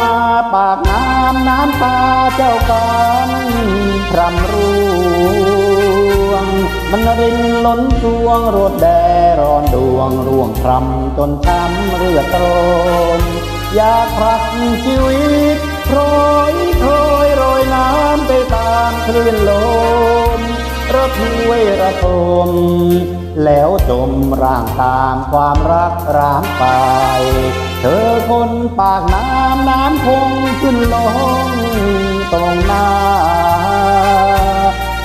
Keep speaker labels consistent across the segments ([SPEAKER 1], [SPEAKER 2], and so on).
[SPEAKER 1] มาปากน้ำน้ำตาเจ้ากันพรำร่วง มันรินล้นตวงรดแดร้อนดวงร่วงพรำจนช้ำเลือตรมอยากผลักชีวิตโรยโรยโรยน้ำไปตามคลื่นลมระทวยระทมแล้วจมร่างตามความรักร้างไป ธอคนปากน้ำน้ำคงขึ้นลงตรงหน้า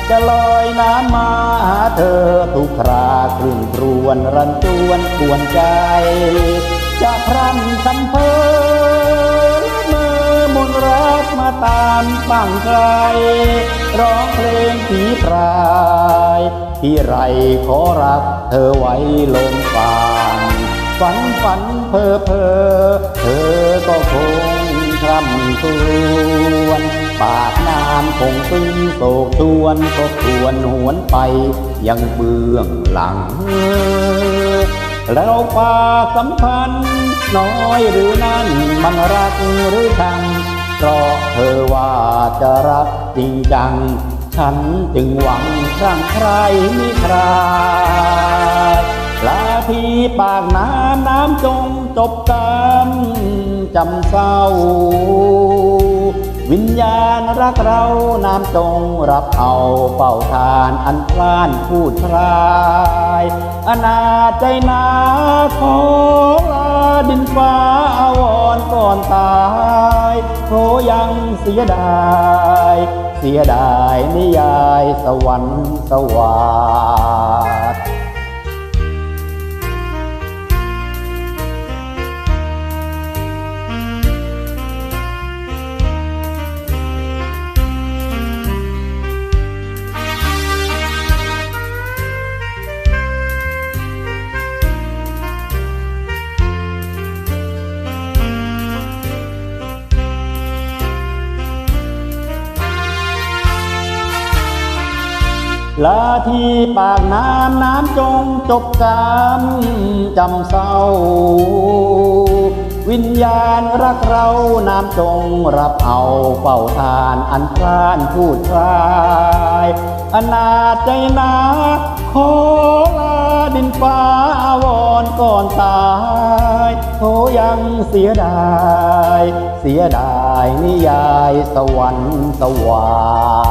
[SPEAKER 1] จะลอยน้ำมาหาเธอทุกคราครึ่งครวนรันจวนกวนใจ จะพร่ำคำเพอละเมอมนรักมาตามฟังใครร้องเพลงผีพราย ที่ไรขอรักเธอไว้ลมฟา ฝันฝันเพอเพอเธอก็คงคร่ำครวญปากน้ำคงซึ้งโศกทวนทบทวนหวนไปยังเบื้องหลัง แล้วความสัมพันธ์น้อยหรือนั้นมันรักหรือชังเพราะเธอว่าจะรักจริงจัง ฉันจึงหวังครั้งใครมิใครลาที่ปากน้ำ น้ำจงจบกันจำเศร้า วิญญาณรักเราน้ำจงรับเอาเฝ้าทานอันพลานพูดพลาย อนาใจนาขอลาดินฟ้าอาวรก่อนตายโทยังเสียดายเสียดายนิยายสวรรค์สวาส ลาที่ปากน้ำน้ำจงจบกรรมจำเศร้า วิญญาณรักเราน้ำจงรับเอาเฝ้าทานอันพลานพูดคลายอนาจใจนาขอลาดินฟ้าอาวรณ์ก่อนตายโทยังเสียดาย เสียดายนิยายสวรรค์สวาส